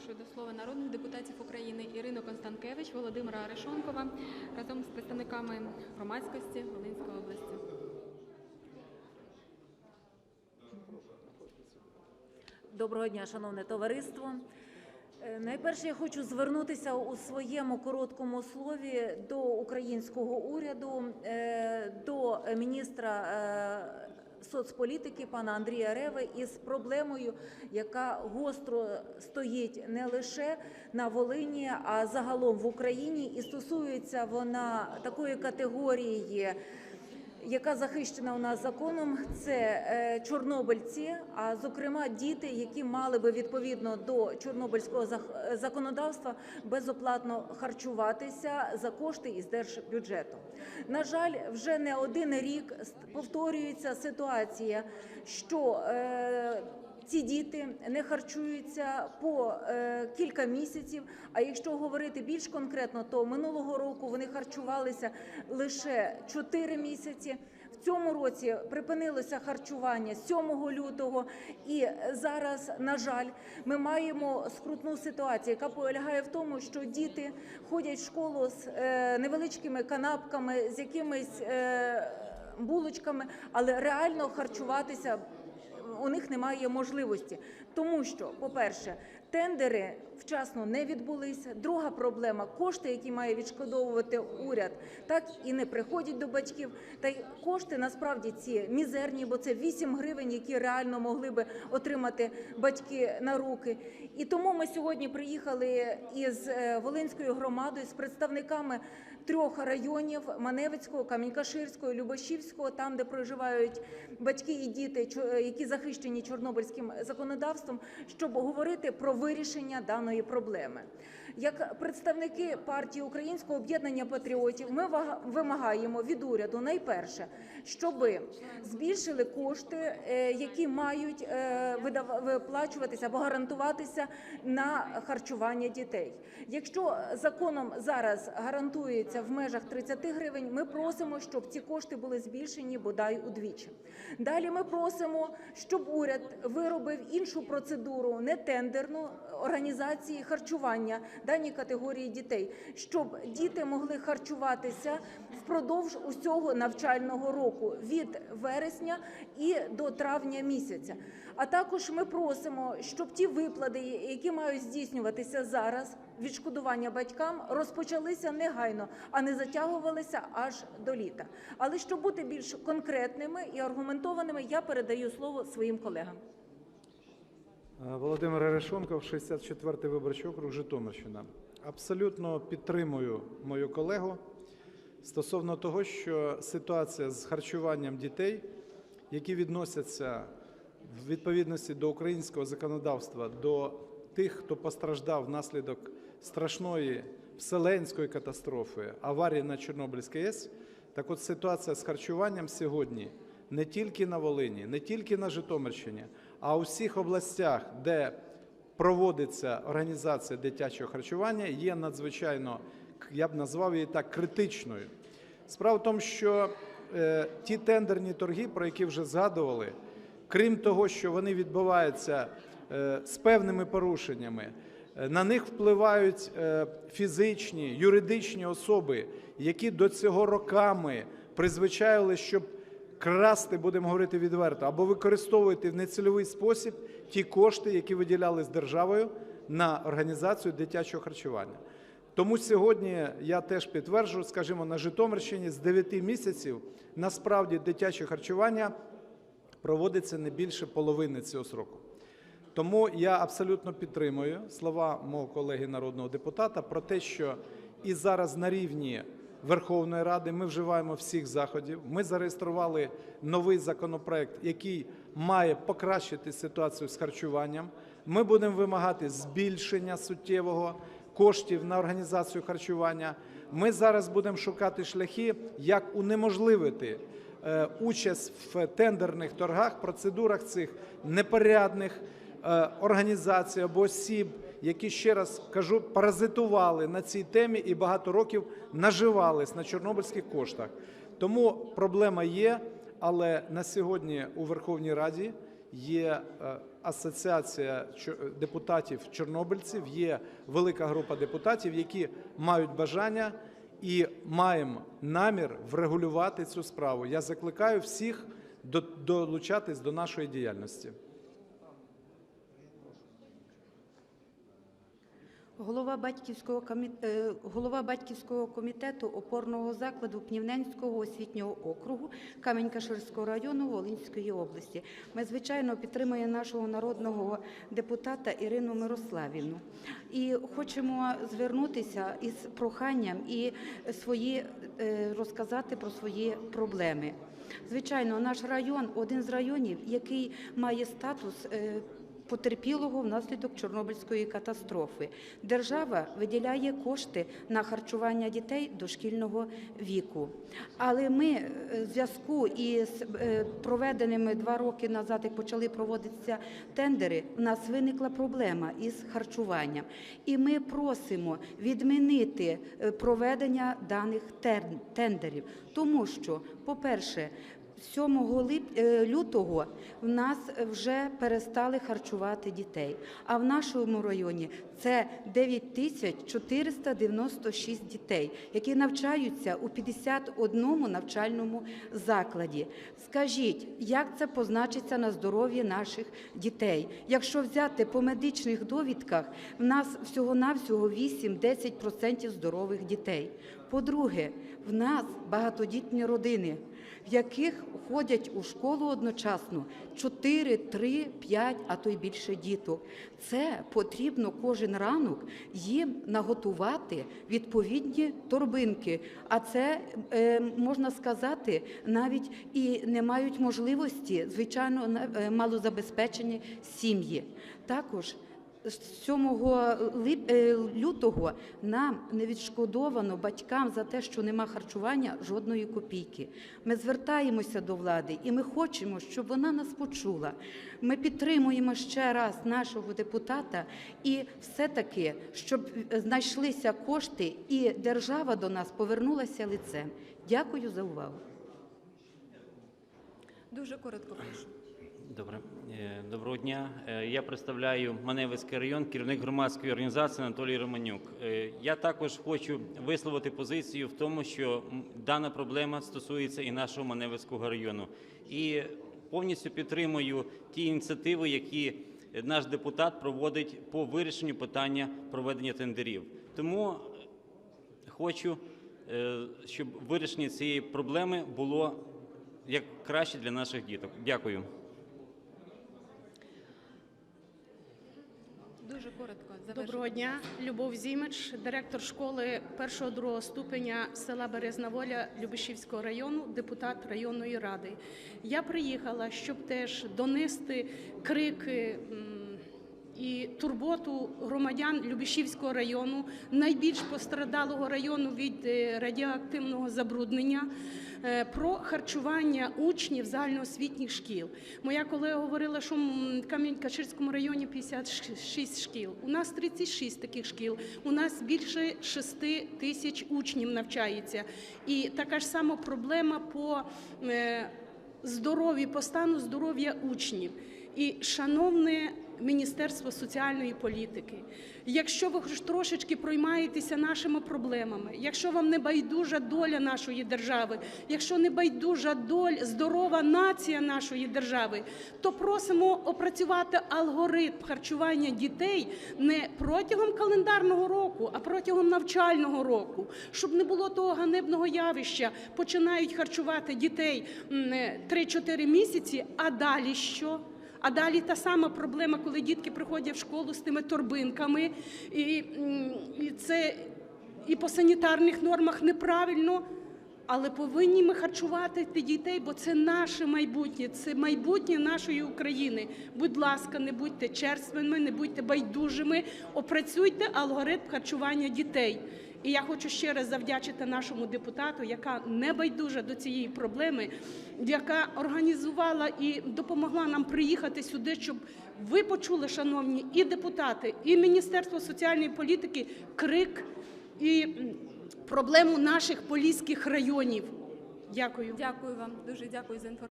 запрошую до слова народних депутатів України Ірину Констанкевич, Володимира Арешонкова разом з представниками громадськості Волинської області. Доброго дня, шановне товариство. Е, Найперше я хочу звернутися у своєму короткому слові до українського уряду, е, до міністра е, соцполітики пана Андрія Реви із проблемою, яка гостро стоїть не лише на Волині, а загалом в Україні, і стосується вона такої категорії яка захищена у нас законом, це е, чорнобильці, а зокрема діти, які мали би відповідно до чорнобильського законодавства безоплатно харчуватися за кошти із держбюджету. На жаль, вже не один рік повторюється ситуація, що е, ці діти не харчуються по е, кілька місяців. А якщо говорити більш конкретно, то минулого року вони харчувалися лише 4 місяці. В цьому році припинилося харчування 7 лютого, і зараз, на жаль, ми маємо скрутну ситуацію, яка полягає в тому, що діти ходять в школу з е, невеличкими канапками, з якимись е, булочками, але реально харчуватися у них немає можливості, тому що, по-перше, тендери вчасно не відбулися. Друга проблема кошти, які має відшкодовувати уряд, так і не приходять до батьків. Та й кошти насправді ці мізерні, бо це 8 гривень, які реально могли би отримати батьки на руки. І тому ми сьогодні приїхали із е, Волинською громадою з представниками трьох районів Маневицького, Камінькаширського, Любашівського, там, де проживають батьки і діти, чо- які захищені чорнобильським законодавством, щоб говорити про вирішення даної проблеми. Як представники партії Українського об'єднання патріотів, ми вимагаємо від уряду найперше, щоб збільшили кошти, е, які мають е, виплачуватися або гарантуватися на харчування дітей. Якщо законом зараз гарантується в межах 30 гривень, ми просимо, щоб ці кошти були збільшені бодай удвічі. Далі ми просимо, щоб уряд виробив іншу процедуру, не тендерну організації харчування даній категорії дітей, щоб діти могли харчуватися впродовж усього навчального року від вересня і до травня місяця. А також ми просимо, щоб ті виплати, які мають здійснюватися зараз, відшкодування батькам розпочалися негайно, а не затягувалися аж до літа. Але щоб бути більш конкретними і аргументованими, я передаю слово своїм колегам. Е, Володимир Арешонков, 64-й виборчий округ, Житомирщина. Абсолютно підтримую мою колегу стосовно того, що ситуація з харчуванням дітей, які відносяться в відповідності до українського законодавства до тих, хто постраждав внаслідок страшної вселенської катастрофи, аварії на Чорнобильській АЕС, так от ситуація з харчуванням сьогодні не тільки на Волині, не тільки на Житомирщині, а у всіх областях, де проводиться організація дитячого харчування, є надзвичайно, я б назвав її так, критичною. Справа в тому, що е, ті тендерні торги, про які вже згадували, крім того, що вони відбуваються е, з певними порушеннями, е, на них впливають е, фізичні, юридичні особи, які до цього роками призвичаювали, щоб красти, будемо говорити відверто, або використовувати в нецільовий спосіб ті кошти, які виділялись державою на організацію дитячого харчування. Тому сьогодні я теж підтверджую, скажімо, на Житомирщині з 9 місяців насправді дитяче харчування проводиться не більше половини цього сроку. Тому я абсолютно підтримую слова мого колеги народного депутата про те, що і зараз на рівні Верховної Ради ми вживаємо всіх заходів. Ми зареєстрували новий законопроект, який має покращити ситуацію з харчуванням. Ми будемо вимагати збільшення суттєвого коштів на організацію харчування. Ми зараз будемо шукати шляхи, як унеможливити е, участь в тендерних торгах, процедурах цих непорядних е, організацій або осіб, які ще раз кажу, паразитували на цій темі і багато років наживались на чорнобильських коштах. Тому проблема є, але на сьогодні у Верховній Раді є е, асоціація депутатів чорнобильців, є велика група депутатів, які мають бажання і маємо намір врегулювати цю справу. Я закликаю всіх до- долучатись до нашої діяльності. Голова батьківського е, голова батьківського комітету опорного закладу Пнівненського освітнього округу Камінь-Каширського району Волинської області. Ми звичайно підтримуємо нашого народного депутата Ірину Мирославівну і хочемо звернутися із проханням і свої е, розказати про свої проблеми. Звичайно, наш район один з районів, який має статус. Е, потерпілого внаслідок Чорнобильської катастрофи. Держава виділяє кошти на харчування дітей дошкільного віку. Але ми е, в зв'язку із е, проведеними два роки назад, як почали проводитися тендери, в нас виникла проблема із харчуванням. І ми просимо відмінити е, проведення даних тендерів, тому що, по-перше, 7 лип- е, лютого в нас вже перестали харчувати дітей. А в нашому районі це 9 тисяч 496 дітей, які навчаються у 51 навчальному закладі. Скажіть, як це позначиться на здоров'ї наших дітей? Якщо взяти по медичних довідках, в нас всього-навсього 8-10% здорових дітей. По-друге, в нас багатодітні родини, в яких ходять у школу одночасно 4, 3, 5, а то й більше діток. Це потрібно кожен ранок їм наготувати відповідні торбинки. А це е, можна сказати, навіть і не мають можливості, звичайно, е, малозабезпечені сім'ї. Також 7 е, лютого нам не відшкодовано батькам за те, що нема харчування жодної копійки. Ми звертаємося до влади і ми хочемо, щоб вона нас почула. Ми підтримуємо ще раз нашого депутата і все-таки, щоб знайшлися кошти і держава до нас повернулася лицем. Дякую за увагу. Дуже коротко прошу. Добре. Е, Доброго дня. Е, Я представляю Маневицький район, керівник громадської організації Анатолій Романюк. Е, Я також хочу висловити позицію в тому, що дана проблема стосується і нашого Маневицького району. І повністю підтримую ті ініціативи, які наш депутат проводить по вирішенню питання проведення тендерів. Тому хочу, щоб вирішення цієї проблеми було як краще для наших діток. Дякую. Дуже коротко. Доброго дня, Любов Зімич, директор школи першого-другого ступеня села Березна Воля Любишівського району, депутат районної ради. Я приїхала, щоб теж донести крики і турботу громадян Любишівського району, найбільш пострадалого району від е, радіоактивного забруднення. е, Про харчування учнів загальноосвітніх шкіл. Моя колега говорила, що в Кам'янь-Каширському районі 56 шкіл. У нас 36 таких шкіл. У нас більше 6 тисяч учнів навчається. І така ж сама проблема по е, здоров'ю, по стану здоров'я учнів. І шановне Міністерство соціальної політики, якщо ви хоч трошечки проймаєтеся нашими проблемами, якщо вам не байдужа доля нашої держави, якщо не байдужа доль здорова нація нашої держави, то просимо опрацювати алгоритм харчування дітей не протягом календарного року, а протягом навчального року, щоб не було того ганебного явища. Починають харчувати дітей м, е, 3-4 місяці, а далі що? А далі та сама проблема, коли дітки приходять в школу з тими торбинками, і, і це і по санітарних нормах неправильно. Але повинні ми харчувати дітей, бо це наше майбутнє, це майбутнє нашої України. Будь ласка, не будьте черствими, не будьте байдужими, опрацюйте алгоритм харчування дітей. І я хочу ще раз завдячити нашому депутату, яка не байдужа до цієї проблеми, яка організувала і допомогла нам приїхати сюди, щоб ви почули, шановні, і депутати, і Міністерство соціальної політики крик і проблему наших поліських районів. Дякую. Дякую вам. Дуже дякую за інформацію.